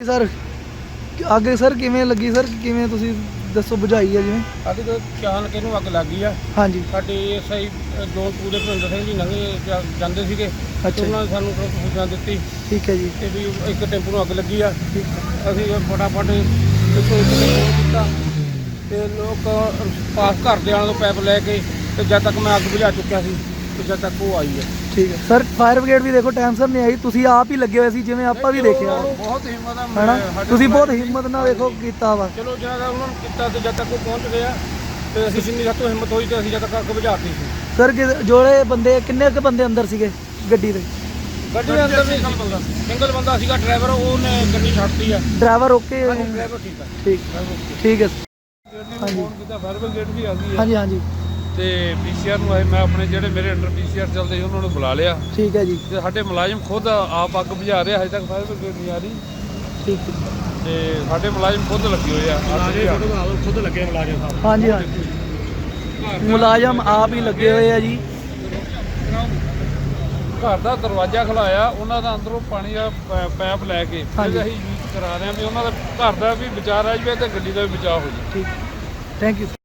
Sir ਅੱਗ sir ਕਿਵੇਂ ਲੱਗੀ ਸਰ? ਕਿਵੇਂ ਤੁਸੀਂ ਦੱਸੋ ਬੁਝਾਈ ਹੈ ਜਿਵੇਂ? ਸਾਡੇ ਕੋਲ ਚਾਨਕ ਇਹਨੂੰ ਅੱਗ ਲੱਗ ਆ। ਹਾਂਜੀ। ਸਾਡੇ ਐਸਆਈ ਜੋਨ ਪੂਰੇ ਭਿੰਦਰ ਸਿੰਘ ਜੀ ਲੰਘੇ ਜਾ- ਜਾਂਦੇ ਸੀਗੇ। ਤੇ ਅੱਛਾ ਜੀ। ਉਹਨਾਂ ਨੇ ਸਾਨੂੰ ਤੁਰੰਤ ਸੂਚਨਾ ਦਿੱਤੀ। ਠੀਕ ਹੈ ਜੀ। ਕਿ ਵੀ ਇੱਕ ਟੈਂਪੂ ਨੂੰ ਅੱਗ ਲੱਗੀ ਆ। ਅਸੀਂ ਫਟਾਫਟ ਇੱਥੋਂ ਇੱਕ ਨੇ ਕੀਤਾ। ਤੇ ਲੋਕ ਪਾਸ ਘਰ ਦੇ ਆਣ ਤੋਂ ਪੈਪ ਲੈ ਕੇ ਤੇ ਜਦ ਤੱਕ ਮੈਂ ਅੱਗ ਬੁਝਾ ਚੁੱਕਿਆ ਸੀ ਤੇ ਜਦ ਤੱਕ ਉਹ ਆਈ ਹੈ ਠੀਕ ਹੈ। ਸਰ ਫਾਇਰ ਬ੍ਰਿਗੇਡ ਵੀ ਦੇਖੋ ਟਾਈਮ ਸਰ ਨਹੀਂ ਆਈ। ਤੁਸੀਂ ਆਪ ਹੀ ਲੱਗੇ ਹੋਏ ਸੀ ਜਿਵੇਂ ਆਪਾਂ ਵੀ ਦੇਖਿਆ। ਬਹੁਤ ਹਿੰਮਤ ਆ ਹੈਨਾ? ਤੁਸੀਂ ਬਹੁਤ ਹਿੰਮਤ ਨਾਲ ਦੇਖੋ ਕੀਤਾ ਵਾ। ਚਲੋ ਦਾ ਉਹਨਾਂ ਨੂੰ ਕੀਤਾ ਤੇ ਜਦ ਤੱਕ ਉਹ ਪਹੁੰਚ ਗਏ ਆ ਤੇ ਅਸੀਂ ਜਿੰਨੀ ਸਾਤੋਂ ਹਿੰਮਤ ਹੋਈ ਤੇ ਅਸੀਂ ਜਦ ਤੱਕ ਅੱਗ ਬੁਝਾਤੀ ਸੀ। ਸਰ ਜਿਹੜੇ ਬੰਦੇ ਕਿੰਨੇ ਕੁ ਬੰਦੇ ਅੰਦਰ ਸੀਗੇ ਗੱਡੀ ਦੇ? ਗੱਡੀ ਦੇ ਅੰਦਰ ਨਹੀਂ ਬੰਦਾ ਸਿੰਗਲ ਬੰਦਾ ਸੀਗਾ ਡਰਾਈਵਰ ਉਹਨੇ ਗੱਡੀ ਛੱਡਤੀ ਆ। ਡਰਾਈਵਰ ਓਕੇ ਡਰਾਈਵਰ ਠੀਕ ਆ। ਠੀਕ। ਠੀਕ ਹੈ। ਹਾਂਜੀ। ਫੋਨ ਕੀਤਾ ਫਾਇਰ ਬ੍ਰਿਗੇਡ ਵੀ ਆ ਗਈ ਆ। ਹਾਂਜੀ ਹਾਂਜੀ। ਤੇ ਪੀਸੀਆਰ ਨੂੰ ਆਏ ਮੈਂ ਆਪਣੇ ਜਿਹੜੇ ਮੇਰੇ ਅੰਡਰ ਪੀਸੀਆਰ ਚੱਲਦੇ ਸੀ ਉਹਨਾਂ ਨੂੰ ਬੁਲਾ ਲਿਆ। ਠੀਕ ਹੈ ਜੀ। ਤੇ ਸਾਡੇ ਮੁਲਾਜ਼ਮ ਖੁਦ ਆਪ ਅੱਗ ਬੁਝਾ ਰਹੇ ਆ, ਹਜੇ ਤੱਕ ਫਾਇਰ ਬ੍ਰਿਗੇਡ ਨਹੀਂ ਆ ਰਹੀ। ਠੀਕ ਤੇ ਸਾਡੇ ਮੁਲਾਜ਼ਮ ਖੁਦ ਲੱਗੇ ਹੋਏ ਆ ਬੁਝਾਉਣ। ਖੁਦ ਲੱਗੇ ਮੁਲਾਜ਼ਮ ਸਾਹਿਬ। ਹਾਂਜੀ ਹਾਂਜੀ। ਮੁਲਾਜ਼ਮ ਆਪ ਹੀ ਲੱਗੇ ਹੋਏ ਆ ਜੀ। ਘਰ ਦਾ ਦਰਵਾਜ਼ਾ ਖਲਾਇਆ ਉਹਨਾਂ ਦਾ ਅੰਦਰੋਂ ਪਾਣੀ ਦਾ ਪੈ- ਪੈਪ ਲੈ ਕੇ। ਫਿਰ ਅਸੀਂ ਯੂਜ਼ ਕਰਾ ਰਹੇ ਹਾਂ ਵੀ ਉਹਨਾਂ ਦਾ ਘਰ ਦਾ ਵੀ ਬਚਾਅ ਰਹਿ ਜਾਵੇ ਤੇ ਗੱਡੀ ਦਾ ਵੀ ਬਚਾਅ ਹੋ ਜਾਵੇ। ਠੀਕ। Thank you